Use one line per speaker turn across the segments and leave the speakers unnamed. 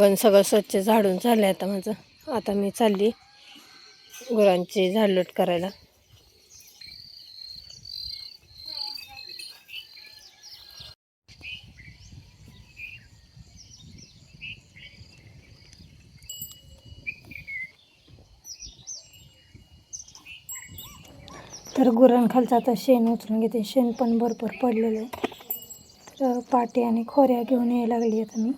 पण सगळं स्वच्छ झाडून झालं आता माझं. आता मी चालली गुरांची झाडलोट करायला. तर गुरांखालचं आता शेण उचलून घेते. शेण पण भरपूर पडलेलं आहे. तर पाटी आणि खोऱ्या घेऊन यायला लागली आता मी.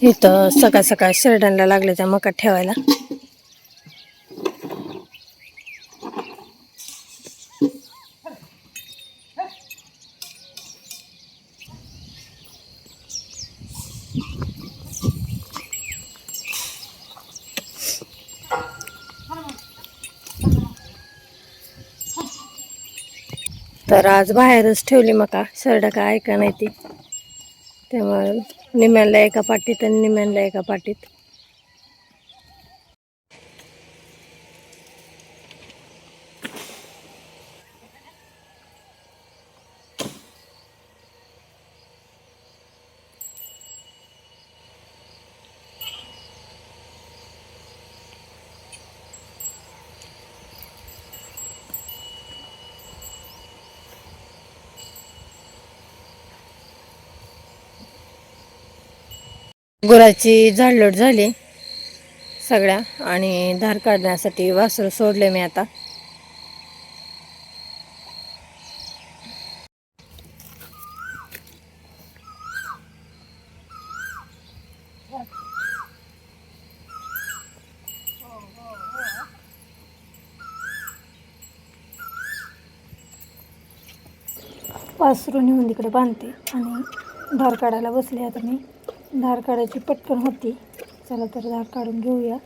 इथं सकाळ सकाळ शर्डनला लागले त्या ठेवायला. तर आज बाहेरच ठेवली मका. शर्डा काय ऐका नाही ती. त्यामुळे निम्याला एका पाटीत आणि निम्याला एका पाटीत. गुराची झाडलोट झाली सगळ्या आणि धार काढण्यासाठी वासरू सोडले मी आता. वासरू नेऊन तिकडे बांधते आणि धार काढायला बसले आता मी. धार काढायची पटकन होती. चला तर धार काढून घेऊया.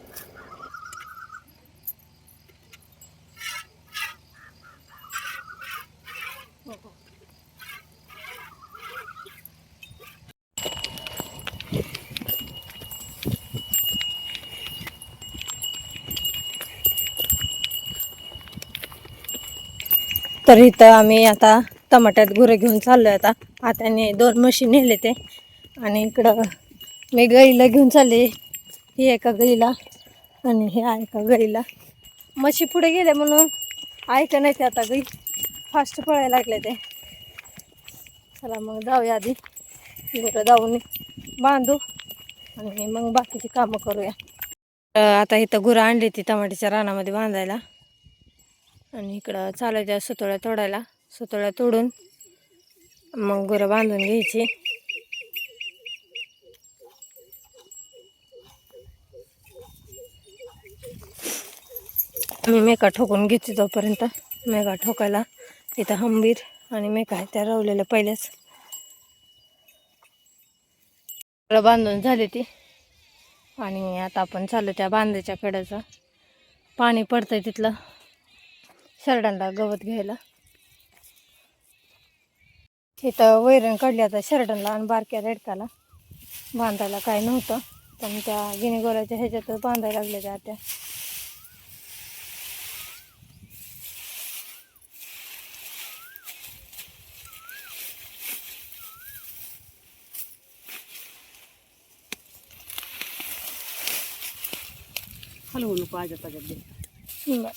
तर इथं आम्ही आता टमाट्यात गुरं घेऊन चाललो आता. हाताने दोन मशीन नेले ते. आणि इकडं मी गाईला घेऊन चालले. ही एका गाईला आणि हे एका गाईला मशी पुढे गेले म्हणून ऐका नाही ते आता गई फास्ट पळायला लागले ते. चला मग जाऊया आधी. गुरं जाऊन बांधू आणि मग बाकीची कामं करूया. आता इथं गुरं आणली ती टमाट्याच्या रानामध्ये बांधायला. आणि इकडं चालायच्या सुतोळ्या तोडायला. सुतोळ्या तोडून मग गुरं बांधून घ्यायची. मी मेका ठोकून घेते तोपर्यंत मेका ठोकायला इथं हंबीर आणि मेका आहे त्या रवलेल्या पहिल्याच. बांधून झाली ती. आणि आता आपण चालू त्या बांधायच्या कड्याचं पाणी पडतंय तिथलं. शर्टांना गवत घ्यायला. इथं वैरण काढली आता शर्टांना आणि बारक्या रेडकाला. बांधायला काय नव्हतं. पण त्या गिनीगोराच्या ह्याच्यातच बांधायला लागल्या त्या
हलवू नको आजत आजत दे
बरं.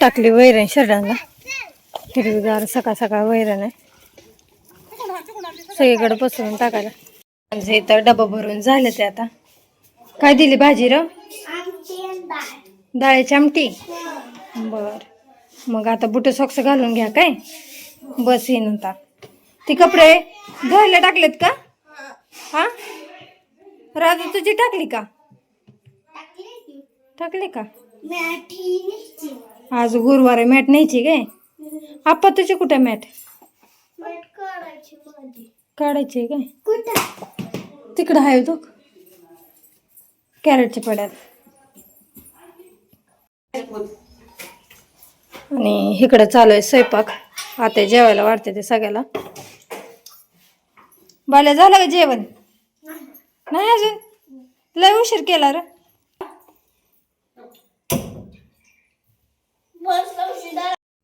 टाकली वैरण शरडांना हिरवीगार सकाळ सकाळ वैरण आहे. सगळीकडे पसरून टाकायला. म्हणजे इथं डबा भरून झालं ते आता. काय दिली भाजी र? डाळीची आमटी. बर. मग आता बुट सॉक्स घालून घ्या काय? बस येईन आता ती कपडे धुवायला टाकलेत का? हा? राजू तुझी टाकली का? टाकले का? आज गुरुवार आहे मॅट न्यायची काय? आप्पा तुझी कुठे मॅट? काढायची आहे काय? तिकडं आहे तो कॅरेटच्या पड्यात. आणि इकडं चालू आहे स्वयंपाक. आता जेवायला वाढते ते सगळ्याला. बाल्या झालं का जेवण? नाही अजून. लय उशीर केला र.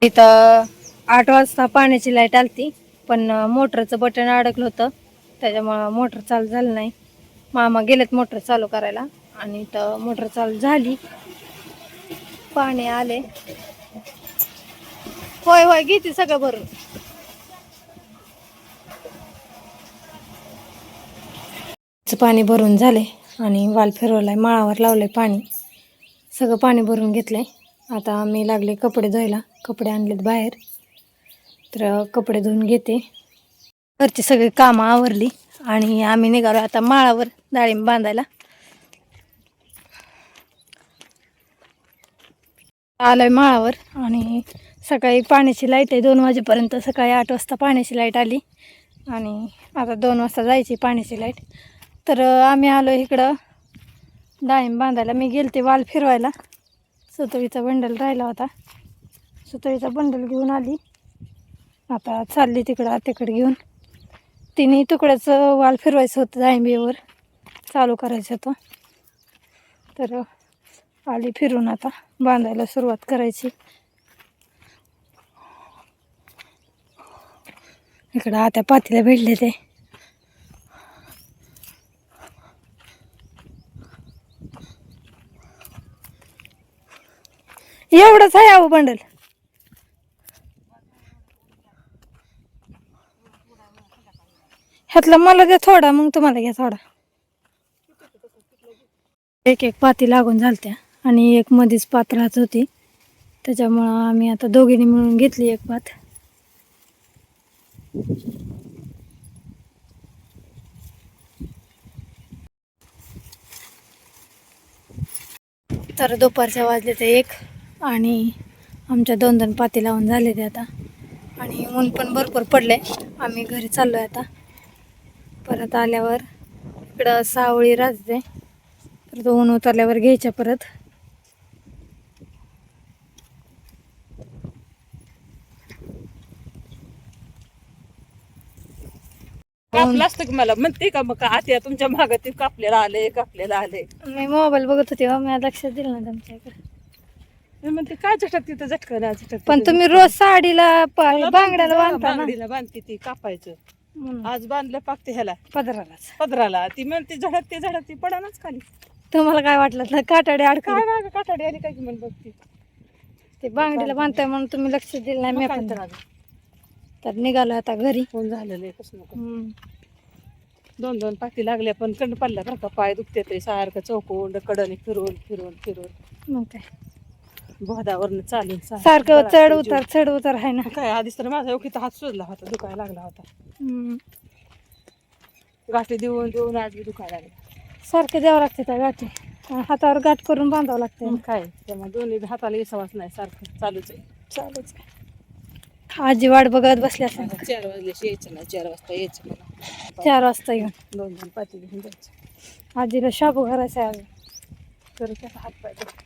इथं आठ वाजता पाण्याची लाइट आलती पण मोटरचं बटन अडकलं होतं. त्याच्यामुळं मोटर चालू झालं नाही. मामा गेलेत मोटर चालू करायला आणि इथं मोटर चालू झाली. पाणी आले. होय होय घेते सगळं भरून. पाणी भरून झाले आणि वाल फिरवलाय माळावर लावलंय पाणी. सगळं पाणी भरून घेतलंय. आता आम्ही लागले कपडे धुवायला. कपडे आणलेत बाहेर. तर कपडे धुवून घेते. घरची सगळी कामं आवरली आणि आम्ही निघालो आता माळावर डाळिंब बांधायला. आलोय माळावर आणि सकाळी पाण्याची लाइट आहे दोन वाजेपर्यंत सकाळी आठ वाजता पाण्याची लाइट आली. आणि आता दोन वाजता जायची पाण्याची लाइट. तर आम्ही आलो इकडं डाळिंब बांधायला. मी गेलते वाल फिरवायला. सुतळीचा बंडल राहिला होता. सुतळीचा बंडल घेऊन आली. आता चालली तिकडं आत्याकडे घेऊन. तिने तुकड्याचं वाल फिरवायचं होतं डाळिंबीवर. चालू करायचं होतं. तर आली फिरून आता. बांधायला सुरुवात करायची. इकडं आता पातीला भेटले ते. एवढंच आहे अहो बंडल. ह्यातला मला द्या थोडा मग तुम्हाला घ्या थोडा. एक एक पाती लागून झालत्या आणि एक मध्येच पात राहत होती. त्याच्यामुळं आम्ही आता दोघींनी मिळून घेतली एक पात. तर दुपारच्या वाजले ते एक आणि आमच्या दोन दोन पाती लावून झाले ते आता. आणि ऊन पण भरपूर पडले आम्ही घरी चाललो आहे आता. परत आल्यावर इकडं सावळी राहते परत ऊन उतरल्यावर घ्यायच्या परत.
कापलं असतं की मला? म्हणते का मग आत्या तुमच्या मागं ते कापलेलं आले कापलेलं आले
मी मोबाईल बघत होते हो मी लक्ष दिलं ना तुमच्या इकडे
मी म्हणते काय झटक तिथं? झटकं ना झटक
पण तुम्ही रोज साडीला प- बांगड्याला बांधता ना.
बांगडीला बांधते ती कापायचं.
म्हणून.
आज बांधलं पाकते ह्याला.
पदरालाच.
पदराला. ती म्हणते झडकते झडकते पडानच खाली.
तुम्हाला काय वाटलं ना काटाडे अडकले.
काय मागं काटाडी आली काय की म्हण बघती
ते. बांगडीला बांधताय म्हणून तुम्ही लक्ष दिलं नाही मी
मग
पण
तर
निघालो आता घरी.
फोन झालेलं आहे कसं नको. दोन दोन पाती लागल्या पण कंड पडल्या बरं का पाय दुखते ते सारखं चौकोंड कडनी फिरवून फिरवून फिरवून.
मग काय.
बोधावरनं चालून
सारखं चढ उतार चढ उतार आहे ना.
काय आधीच तर माझा ओळखीचा हात सुजला होता दुखायला लागला होता.
हम्म.
गाठी देऊन देऊन आज बी दुखायला लागला.
सारखे द्यावं लागते त्या गाठी. आणि हातावर गाठ करून बांधावं लागते.
काय त्यामुळे दोन्ही बी हाताला विसावाच नाही सारखं चालूच आहे.
चालूच आहे. आजी वाट बघत बसली असेल.
चार वाजल्याशी यायचं चार वाजता यायचं मला.
चार वाजता येऊन.
दोन दोन पाती घेऊन जायचं.
आजीला शाबू घालायचा आहे अजून.
त्याचा हात दुखतो.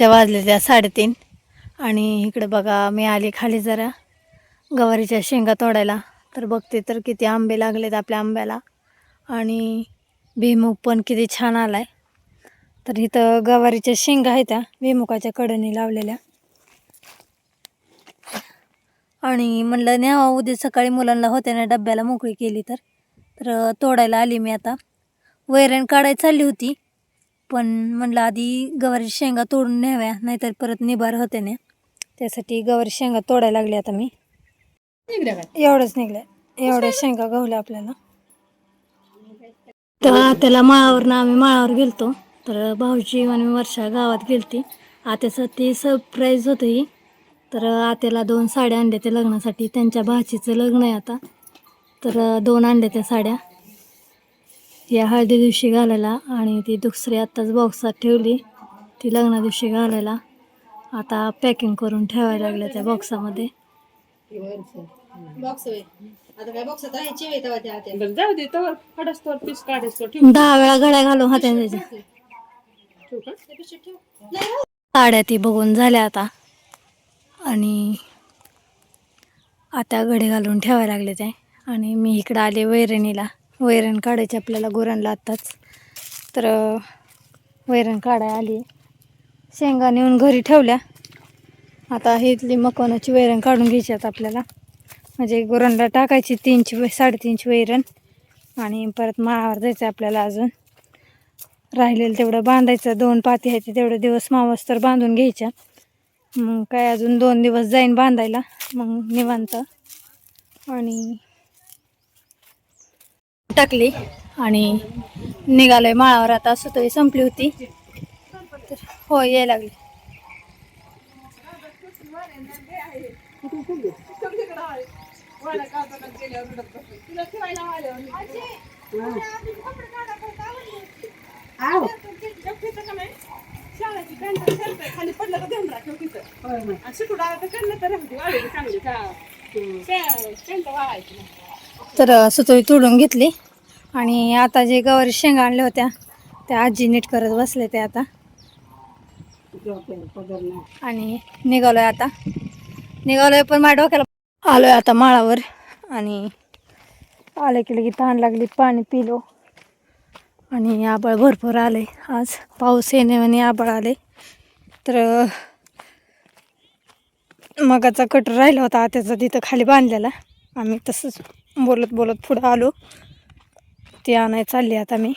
त्या वाजले त्या साडेतीन. आणि इकडे बघा मी आले खाली जरा. गवारीच्या शेंगा तोडायला. तर बघते तर किती आंबे लागलेत आपल्या आंब्याला. आणि भुईमुग पण किती छान आलाय. तर इथं गवारीच्या शेंगा आहेत त्या भुईमुगाच्या कडेने लावलेल्या. आणि म्हणलं न्यावा उद्या सकाळी मुलांना होत्या ना डब्याला मोकळी केली तर. तर तोडायला आली मी आता. वैरण काढायला चालली होती पण म्हणलं आधी गवारी शेंगा तोडून न्याव्या नाहीतर परत निबार होते ना त्यासाठी गवारी शेंगा तोडायला लागली आता मी. एवढंच निघल्या. एवढ्या शेंगा गवल्या आपल्याला. तर त्याला माळावरनं आम्ही माळावर गेलतो. तर भाऊजी आणि वर्षा गावात गेलती. आत्यासाठी सरप्राईज होतं ही. तर आत्याला दोन साड्या आणल्या त्या लग्नासाठी. त्यांच्या भाचीचं लग्न आहे आता. तर दोन आणल्या त्या साड्या. या हळदी दिवशी घालायला आणि ती दुसरी आत्ताच बॉक्सात ठेवली. ती लग्ना दिवशी घालायला. आता पॅकिंग करून ठेवायला लागल्या त्या बॉक्सामध्ये दहा वेळा घड्या घालून हात्या त्याच्या
ठेवू का
त्या पिशवीत ठेव नाही
साड्या ती बघून झाल्या आता. आणि आता घडे घालून ठेवायला लागले ते. आणि मी इकडं आले वैरणीला. वैरण काढायची आपल्याला गुरांना आत्ताच. तर वैरण काढाय आली. शेंगा नेऊन घरी ठेवल्या. आता इथली मकवानाची वैरण काढून घ्यायची आता आपल्याला. म्हणजे गुरांना टाकायची तीनची साडेतीनची वैरण. आणि परत माळावर जायचं आपल्याला अजून. राहिलेलं तेवढं बांधायचं दोन पाती आहेत ते तेवढे दिवस मावस तर बांधून घ्यायच्या. मग काय अजून दोन दिवस जाईन बांधायला मग निवांत. आणि टाकली आणि निघालोय माळावर. आता सुतळी संपली होती. तर हो यायला लागली.
खाली पडलं ध्यान तिथं आणि तर सुतोई तर राहते वाढवली चांगली वाळायची
तर सुतळी तोडून घेतली. आणि आता जे गवारी शेंगा आणल्या होत्या त्या आजी नीट करत बसले ते आता. आणि निघालोय आता. निघालोय पण माझ्या डोक्याला आलोय आता माळावर. आणि आले की लगेच तहान लागली पाणी पिलो. आणि आबळ भरपूर आले आज पाऊस येणे आणि आबळ आले तर मगाचा कटर राहिला होता त्याचा तिथं खाली बांधलेला. आम्ही तसंच बोलत बोलत पुढं आलो. ते आणाय चालली आता मी.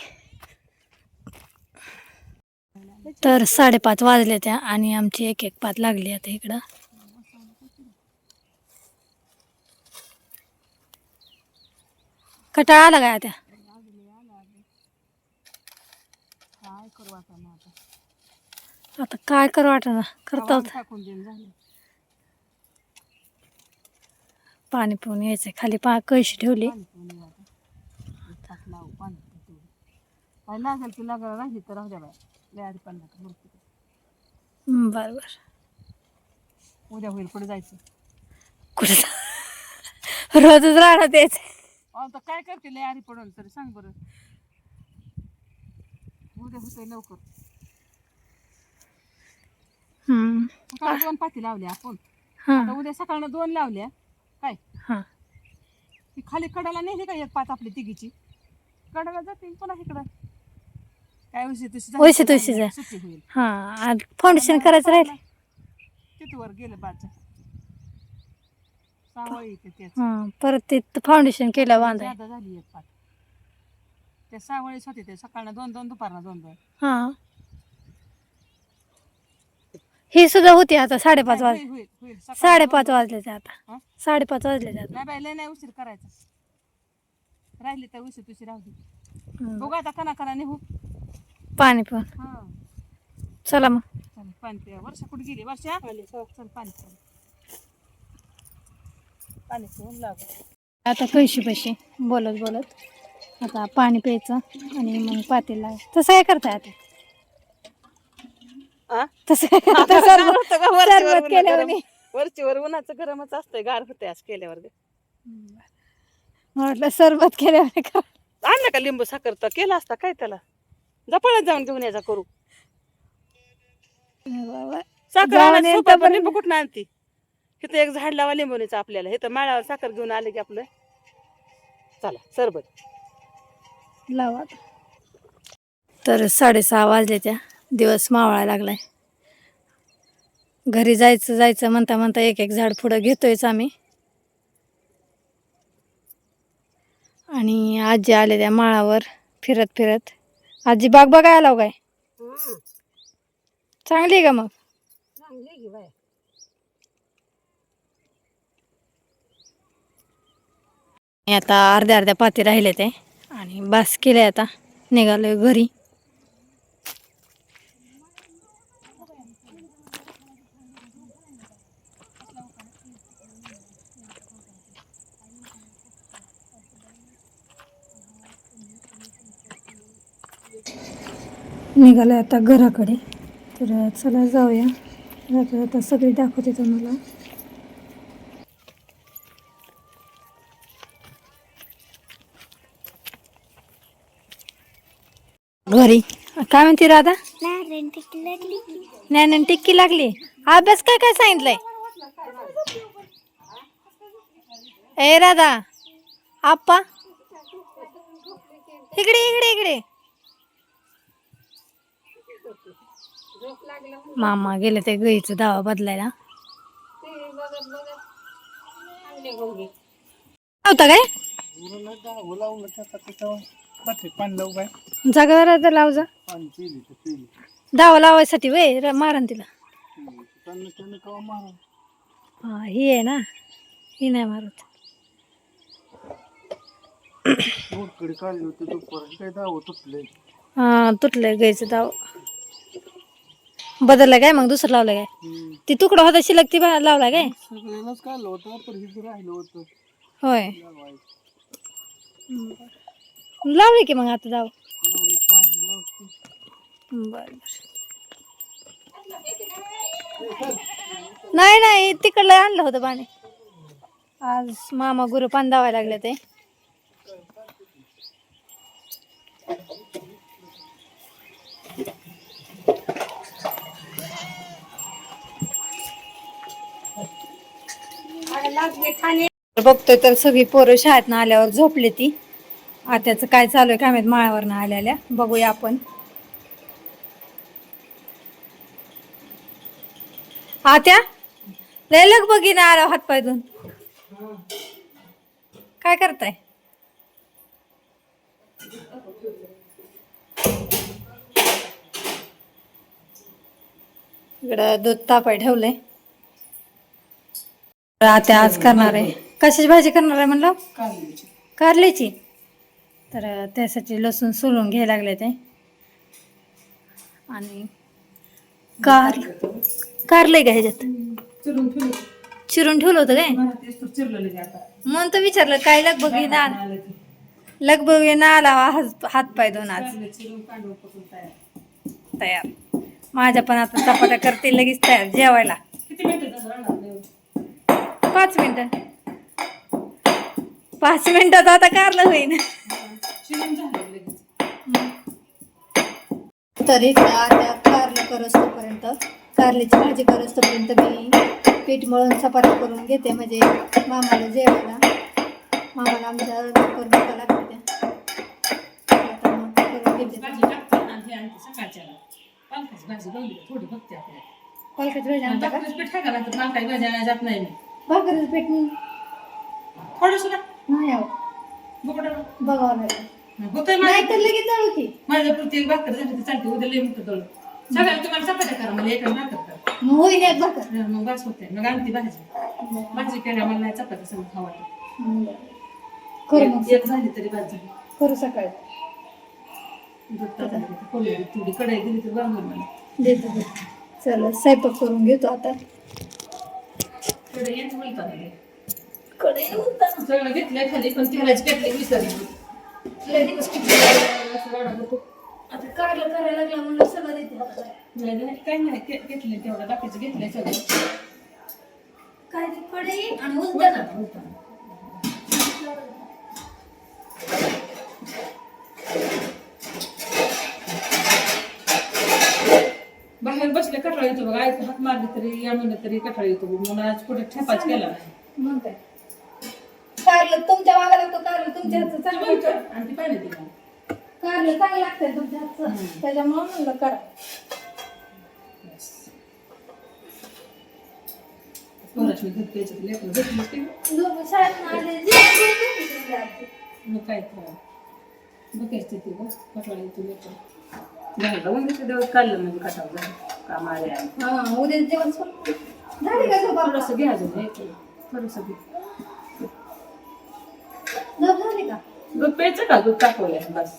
तर साडेपाच वाजले त्या आणि आमची एक एक पात लागली आता इकडं. कटाळा आला काय त्या आता काय करू वाटना करता
टाकून देऊन झालं.
पाणी पिऊन यायचं खाली पा कळशी ठेवली.
पाणी पिऊन येऊ आता. ताक लावू, पाणी पिऊ तेवढं. काय लागेल ती लागायला राहिली तर राहू द्या बाय लय आधी पण नका मूर्ती
बरं बरं.
उद्या होईल पुढे जायचं?
कुठं जा- रोजच राहणार यायचं
अहो तर काय करते? लय आधी पडून तरी सांग बरं. उद्या होतंय लवकर.
हं,
सकाळी दोन पाती लावल्या आपण.
हां.
आता उद्या सकाळनं दोन लावल्या. काय?
हां.
ती खाली कडाला नेली का एक पात आपली तिघीची? कडाला जाते पुन्हा इकडं. काय उशी तुशी झाली
उशी
तर
तुशी
झाली,
जा.
सुट्टी होईल.
हां फाउंडेशन करायचं राहील.
तिथं वर गेलं सावळी येते
हां परत ते फाउंडेशन केलं बांधाय
जादा झाली एक पात. ते सावळीच होते ते. सकाळनं दोन दोन दुपारनं दोन दोन.
हां. ही सुद्धा होती आता साडेपाच वाज
होईल होईल होईल. सकाळनं
साडेपाच
दोन-
वाजले ते आता? साडेपाच वाजले ते आता.
नाही बाई लय नाही उशीर करायचा. राहिली तर उशीर तुशी राहू दे.
हं.
बघू आता कना कना निघू.
पाणी पिऊन.
हा.
चला मग.
चल पाणी पिया वर्षा कुठे गेली? वर्षा? चल पाणी पिऊ. पाणी पिऊन लाव.
आता पैसे पैसे बोलत बोलत. आता पाणी प्यायचं आणि मग पातेला तसं काय करताय आता? तसं काय करताय? सरबत- सरबत केल्यावानी.
वरचीवर उन्हाचं गरमच असतंय गार होते आज केल्यावर
म्हटलं सरबत केल्यावर का
आणलं का लिंबू साखर तर केला असता काय त्याला? जपळत जाऊन घेऊन यायचा करू.
बाबा.
साखर
जाऊन
आणायचं पण
तोपर्यंत-
लिंबू कुठं आणते? इथं एक झाड लावा लिंबूनीचं आपल्याला. इथं माळावर साखर घेऊन आले की आपलं. चला सरबत.
लावा. तर साडेसहा वाजले त्या. दिवस मावळायला लागलाय. घरी जायचं जायचं म्हणता म्हणता एक एक झाड पुढं घेतोयच आम्ही. आणि आजी आले त्या माळावर फिरत फिरत. आजी बाग बघायला लाव काय? चांगली आहे का मग? आता अर्ध्या अर्ध्या पाती राहिले ते. आणि बास केले आता. निघालोय घरी. निघालं आता घराकडे. तर चला जाऊया. आता आता सगळी दाखवते तुम्हाला. घरी. काय म्हणते राधा? ज्ञान टिक्की लागली. अभ्यास काय काय सांगितलंय? ए राधा आप्पा. इकडे इकडे इकडे. मामा गेले ते गाईचं दावा बदलायला. होता काय? जागावर आता लाव जा. दावा लावायसाठी वय र- मारन तिला. हा ही आहे ना. ही नाही मारत. हा तुटलंय? गायचं दाव बदललं काय मग? दुसरं लावलं काय? ती तुकडा होता शिल्लक ती बा- लावला काय?
सगळ्यालाच काढलं होतं पण हिचं राहिलं होतं.
होय. लावले की मग आता दाव बर. नाही नाही तिकडलं आणलं होतं पाणी. आज मामा गुरु पान दावायला लागले ते बघतोय तर सगळी पोरं शाळेत आल्यावर झोपली ती. आत्याचं काय चालू आहे काय माहीत माळ्यावर आलेल्या. बघूया आपण. आत्या लय लग बघीन आला हात पाय धुवून काय करताय? इकडं दूध तापाय ठेवलंय. आत्या आज करणार आहे. कशाची भाजी करणार आहे म्हणलं? कारल्याची. तर त्यासाठी लसूण सोलून घ्यायला लागले ते. आणि कार कारलंय का ह्याच्यात
चिरून ठेवली
होतं. काय? म्हणून तर विचारलं काय लगबगी ना. लगबगी ना आला हात हात पाय दोन आज.
तयार.
माझ्या पण आता चपात्या करते लगेच तयार जेवायला. पाच मिनिटं. पाच मिनिटात आता कारलं होईन.
झालं लगेच.
तर इकडं आता कारलं करस तोपर्यंत कारल्याची भाजी करस तोपर्यंत मी पीठ मळून चपाती करून घेते म्हणजे मामाला जेवायला. मामाला आमच्या लवकर भूका लागते आता मग करून घेते.
पालकाची भाजी लावली का थोडी बघते आपल्याला.
पालकाची भाजी आणता का?
भाकरीच पीठ मी.
पीठ
थोडंसं
नाही आहो बघावं लागेल
होतंय
नाही
माझ्या
तर लगेच जाऊ की.
माझ्या प्रत्येक भाकर झाली तर चालते उद्या लई मोठं दळ सगळ्याला तुम्हाला चपात्या करा मला भाकर करा.
मग एक भाकर.
हा, मग बस होते मग आणते भाजी. भाजी केल्या मला नाही चपात्या समोर खावा
हम्म. करू मग.
एक एक झाली तरी झाली
करू सकाळी.
दूध टाकायला थोडी कढई दिली तर मला
देतो देतो. चला स्वयंपाक करून घेतो आता.
कढई यांचं बोलतात.
कडे
सगळं घेतलंय खाली पण तेलाची घेतली विसरली दिवस.
आता कारलं करायला लागला म्हणून सगळं देते हाताला.
नाही घेतलंय तेवढं बाकीचं घेतलंय सगळं.
काय ते कढई आणि
होतं
उलटं
ना, होतं. ना. बाहेर बसले कटाळा येतो बघा. आईचा हात मारले तरी या म्हणलं तरी कटाळा येतो. म्हणून आज कुठे ठेपाच केला नाही.
मग काय? कारलं तुमच्या मागा लागतो कारलं तुमच्या हातचं चांगलं लागतं.
आणि ती पाहिजे तिला
कारलं चांगलं लागतंय तुमच्या हातचं. त्याच्यामुळे म्हणलं करा
पोराशी दूध प्यायचं तर लेकरं झोपलीच की.
आले तुमच्या हातचं.
मग काय तर. बघायचं ते बघ कटाळा येतो लेकरं झालं उन्हाचं दिवस काढलं म्हणजे कटाळ झालं काम आले आणि.
हा उद्या जेवण करून झाली का झोप? आता?
थोडंसं घ्या अजून एक. थोडंसं घे दूध प्यायचं का? दूध टाकवलंय बस.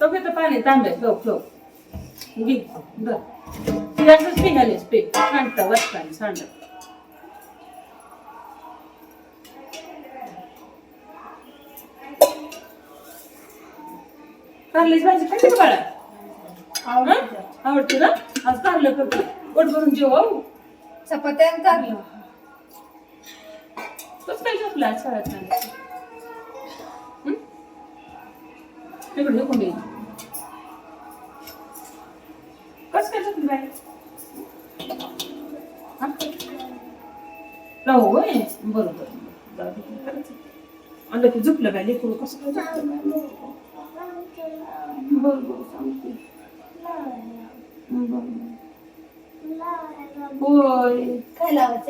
तो घेतो पाणी तांबे फ्लो फ्लो घे बर. ती असंच निघालीस पे. सांडता वरतानी सांड कारल्याची भाजी खायची का बाळा? आवडते. ना? आज कारलं करतो पोट भरून जेव हो.
चपात्या आणि कारलं.
Zostawiam जा ale ten. ఇప్పుడు కొన్ని ఖర్చు పెరుగుతుంది బాయ్ లవ్ బరువుతుంది అందుకు జుప్పుల బాయ్ ఎక్కువ కోసం बरोबर बोल काय लावायचं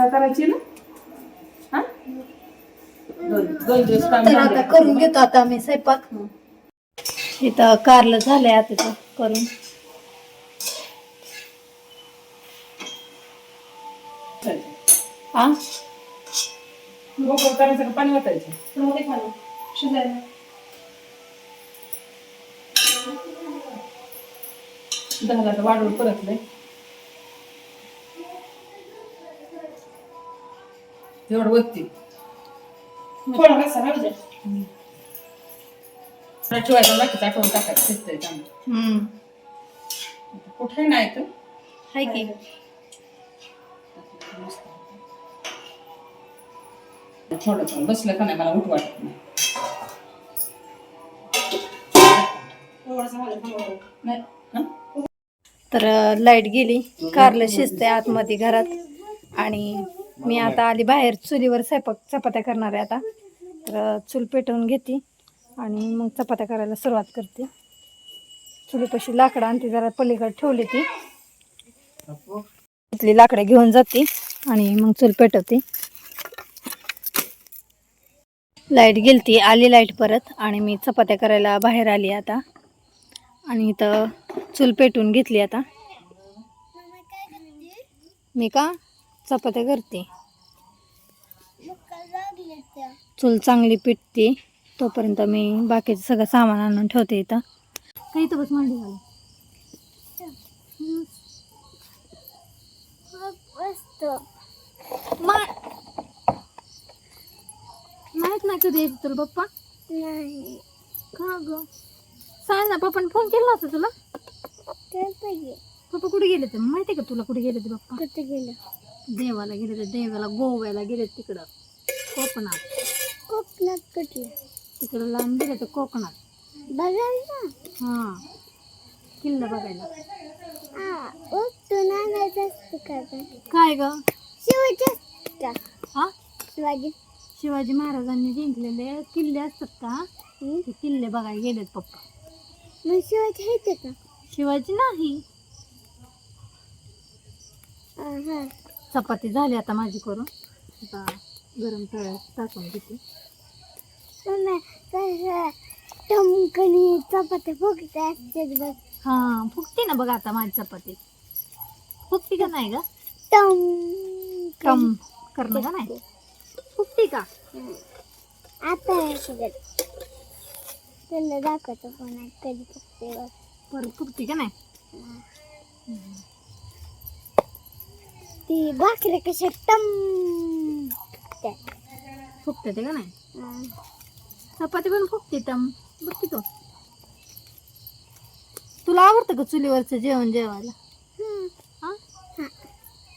खा करायची ना? हा? दोन दोन दिवस काम
आता. करून घेतो आता मी स्वयंपाक.
हं.
इथं कारलं झालंय आता ते करून. हा?
पाणी वाटायचं दहाला तर वाढवून परतलंय. एवढं वत्ती थोडा कसा राहू दे. चिवायला बाकीचं आठवून टाकायचं शिजतंय चांगलं.
हम्म.
कुठे नाही तर
हाय की.
थोडं थोडं बसलं का नाही मला उठ वाटत नाही. नाही हं?
तर लाइट गेली कारलं शिजते आतमध्ये घरात. आणि मी आता आली बाहेर चुलीवर स्वयंपाक चपात्या करणार आहे आता. तर चूल पेटवून घेते आणि मग चपात्या करायला सुरुवात करते. चुलीपाशी लाकडं आणते जरा पलीकडे ठेवली ती. इथली लाकडं घेऊन जाते आणि मग चूल पेटवते. लाइट गेलती आली लाइट परत आणि मी चपात्या करायला बाहेर आली आता. आणि इथं चूल पेटून घेतली आता. मी का? चपात्या करते. चूल चांगली पेटते तोपर्यंत मी बाकीचं सगळं सामान आणून ठेवते इथं. काही तर बस मांडी घाल माहीत नाही कधी यायचं तुला पप्पा?
नाही.
का ग? सांग ना पप्पाने फोन केला होता तुला? पप्पा कुठे गेले ते माहिती का तुला कुठे गेले ते पप्पा?
कुठे गेलं?
देवाला गेले ते देवाला गोव्याला गेले तिकडं. कोकणात.
कोकणात कुठलं?
तिकडं लांब गेले ते कोकणात.
बघायला
हा. किल्ला बघायला.
हा उठून आणायचं असतं का गं?
काय ग?
शिवाजी असतं का?
हा?
शिवाजी?
शिवाजी महाराजांनी जिंकलेले किल्ले असतात का?
हं?
ते किल्ले बघायला गेलेत पप्पा.
मग शिवाजी आहे का?
शिवाजी नाही.
हा.
चपाती झाली आता माझी करून. आता गरम तळ्यात टाकून घेते
टमकनी चपात्या फुगत्या असतात बघ.
हा फुगते ना बघ आता माझी चपाती. फुगती का नाही ग?
टम
कम करणं का नाही? फुगती. का?
आता फुगत तुला दाखवतो पुन्हा कधी फुगते बघ.
परत फुगती का नाही?
ती भाकरी कशा टम.
फुगते ते का नाही. चपाती पण फुगते टम. बघ की तो. तुला आवडतं का चुलीवरचं जेवण जेवायला?
हं.
हा?
हा.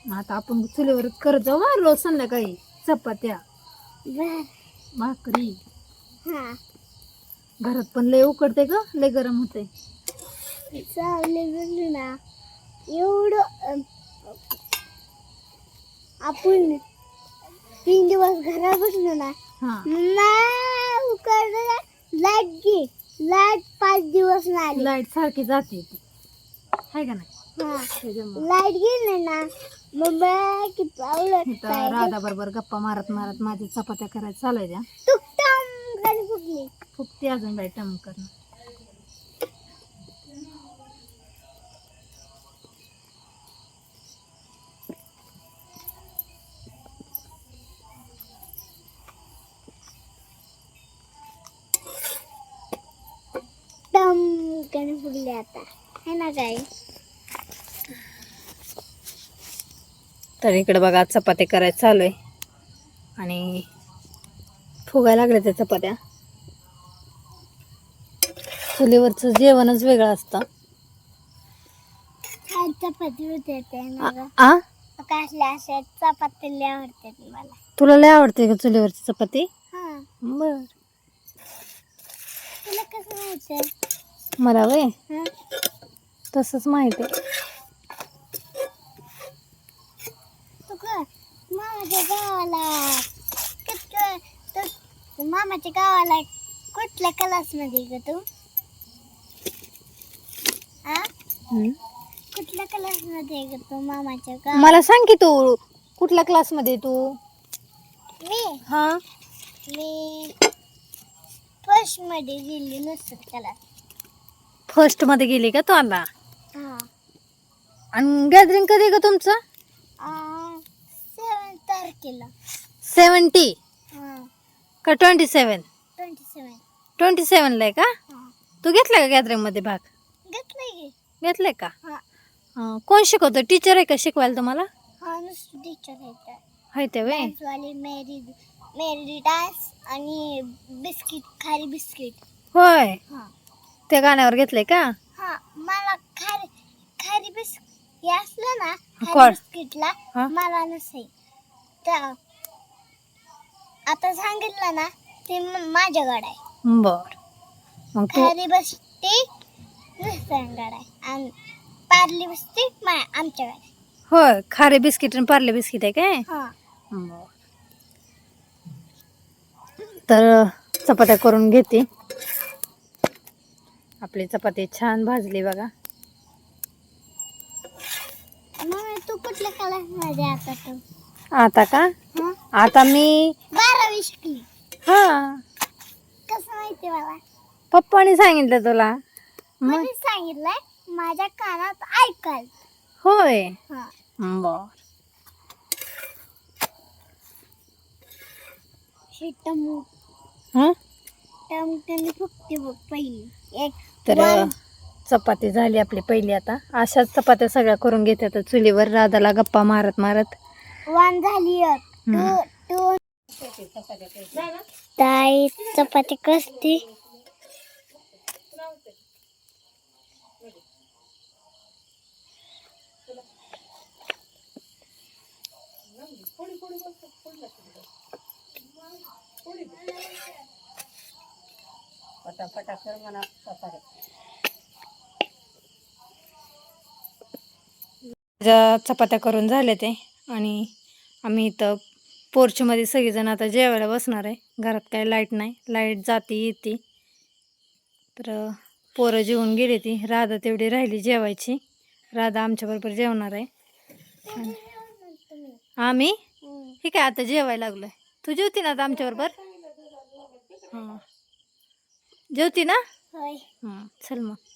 मग आता आपण चुलीवर करत जाऊ हा रोज संध्याकाळी चपात्या
बर.
भाकरी.
हा.
घरात पण लय उकडते ग लय गरम होते.
बघू ना. एवढं अं, आपण तीन दिवस घरात बसलो ना लाइट गे लाइट पाच दिवस नाही आली.
लाइट सारखी जाते हाय का नाही?
हा. लाइट गेली ना मग किती
राधा बरोबर गप्पा मारत मारत माझी चपात्या करायला चालायच्या
तू टम खाली फुगली
फुगते अजून बाई टम करणं.
फुगली आता. है ना काय
तर इकडे बघा चपाती करायचं चालू आहे. आणि फुगायला लागल्या त्या चपात्या. चुलीवरचं जेवणच वेगळं असतं.
चपाती होते ते
आ-
मला
आ
कसल्या अशा चपाती लय मला.
तुला लय आवडते का चुलीवरची चपाती?
हा.
बर.
तुला कसं माहिती
मला वय? तसंच माहिती
मामाच्या गावाला. मामाच्या गावाला कुठल्या क्लासमध्ये ग तू? आ. कुठल्या क्लासमध्ये ग तू मामाच्या गाव
मला सांग की तू कुठल्या क्लासमध्ये तू?
मी?
हा?
मी फर्स्टमध्ये गेली नसत क्लास
फर्स्टमध्ये गेली का तू
हा.
आणि गॅदरिंग कधी का तुमचं?
सेवन तारखेला.
सेवन्टी का twenty seven
twenty seven
twenty सेवनला आहे का? तू घेतला का गॅदरिंगमध्ये भाग?
घेतलंय की.
घेतलाय का?
हा.
अं, कोण शिकवतं? टीचर आहे का शिकवायला तुम्हाला?
हा नुसतं टीचर आहे
ते वे
मेरी मेरी डान्स आणि बिस्किट खारी बिस्किट
होय.
हा.
त्या गाण्यावर घेतलंय का?
हा मला खारी खारी बिस्किट असलं ना
कोण?
खारी बिस्किटला
हा?
मला नसेल. तर आता सांगितलं ना ते म- माझ्याकडे आहे.
बर. मग तू
खारी बिस्किट दुसऱ्यांकडे आहे. आणि पार्ली बिस्किट मा आमच्याकडे
होय खारे बिस्किट आणि पार्ले बिस्किट आहे काय?
हा.
बर. तर चपात्या करून घेते. आपली चपाती छान भाजली बघा.
तू कुठल्या क्लासमध्ये आता तू
आता का?
हा?
आता मी
बारावी शिकली.
हा.
कसं माहिती मला?
पप्पाने सांगितलं तुला. मग
म्हणजे सांगितलंय? माझ्या कानात ऐकाल.
होय.
हा.
बर.
हे टमू.
हं?
टम त्यांनी फुकते बघ पहिली. एक
तर. चपाती झाली आपली पहिली आता. अशाच चपात्या सगळ्या करून घेते आता चुलीवर राधाला गप्पा मारत मारत.
वन झाली एक टू
हम्म.
टू ताई चपाती कसते
ज्या चपात्या करून झाल्या ते आणि आम्ही इथं पोर्चमध्ये सगळीजण आता जेवायला बसणार आहे. घरात काही लाइट नाही. लाइट जाती येते. तर पोरं जेवून गेली ती. राधा तेवढी राहिली जेवायची. राधा आमच्याबरोबर जेवणार आहे. आम्ही? हे काय आता जेवायला लागलोय. तू जेवती ना आता आमच्याबरोबर हां. जेवती ना?
होय.
हां चल मग.